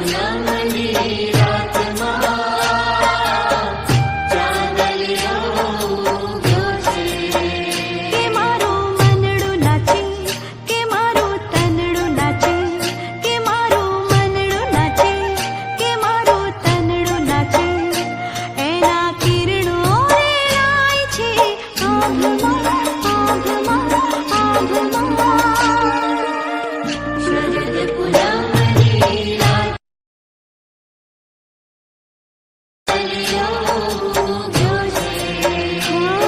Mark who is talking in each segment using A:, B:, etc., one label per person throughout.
A: Namani Bye.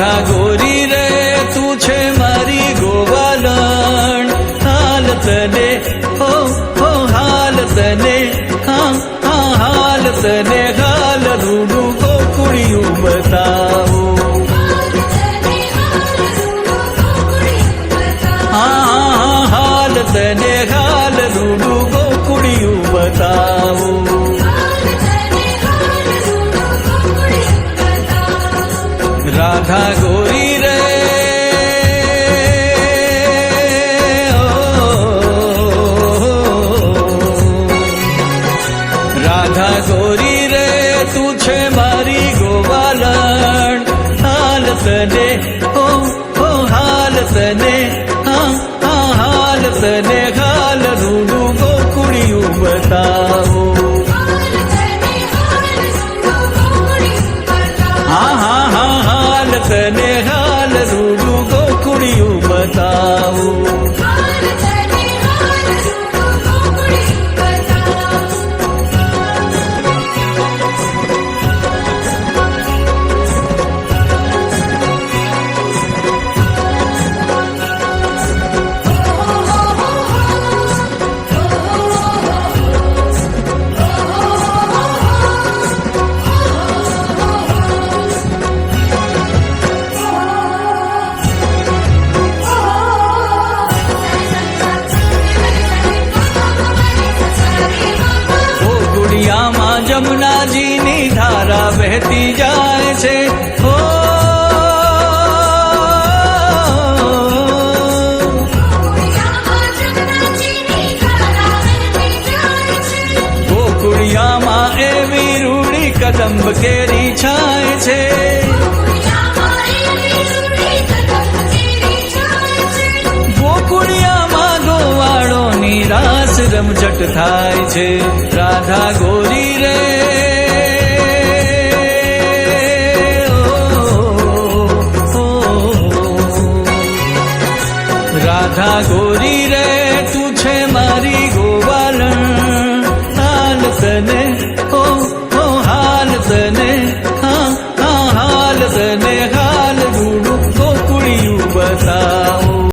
A: Radha ગોરી રે તું છે મારી ગોવાલણ. હાલ તને રાધા ગોરી રે. રાધા ગોરી રે, તું છે મારી ગોવાલણ. હાલ તને ઓ ઓ હાલ તને હા, હાલ તને, હાલ રૂડું ગોકુળિયું બતાવો. વહેતી જાય છે. હો, ગોકુળિયામાં એવી રૂડી કદંબ કેરી છાય છે. ગોકુળિયામાં ગોવાળોની રાસ રમઝટ થાય છે. રાધા ગોરી